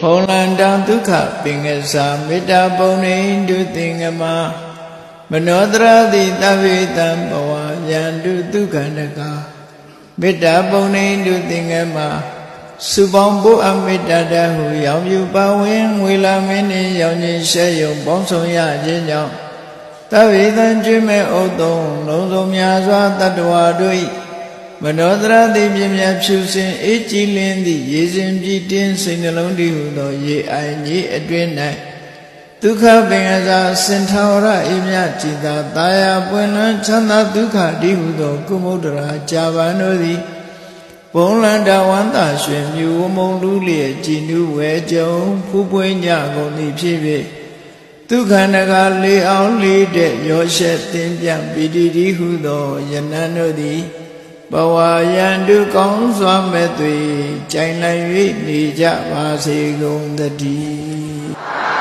ဖုံလန္တံဒုက္ခပင်ကစားမေတ္တာပုံနေတုသင်္ကမမနောတရတိတဗ္ဗေတံဘဝယန္တုဒုက္ခန္တကမေတ္တာပုံနေတုသင်္ကမစုပေါင်းဖို့အမေတ္တာတဟုရောင်ပြပါဝင်ငွေလာမင်းနှင့်ရောင်ခြင်းရှဲယုံပေါင်းဆောင်ရခြင်းကြောင့်တဗ္ဗေတံကျွေးမဲ့ဥတုံလုံးစုံများစွာတတ္တဝါတို့၏ မနောတရတိပြင်းမြတ်ဖြူစင်အေးကြည်လင်းသည့်ရေစဉ်ပြည့်တင်းစိတ်နှလုံးတည်ဟုသောရေအိုင်ကြီးအတွင်း၌ဒုက္ခပင်ကစားစင်ထာဝရအေမြจิตာတာယာပွင့်လန်းချမ်းသာဒုက္ခတည်ဟုသောကုမုဒ္ဒရာကြာပန်တို့သည်ဘုံလန္တဝန္တာရွှင်မြူဝမုံလူလျက်ကြည်နူးဝဲကြုံဖူးပွေးညကုန်သည်ဖြစ်ဖြစ်ဒုက္ခန္တကလေးအောင်လေးတဲ့ရောရှက်တင်ပြပီတိတိဟုသောယနံတို့သည် ဘဝယံတုကောင်းစွာမဲ့သွေကြိုင်နိုင်၍နေကြပါစေကုန်သတည်း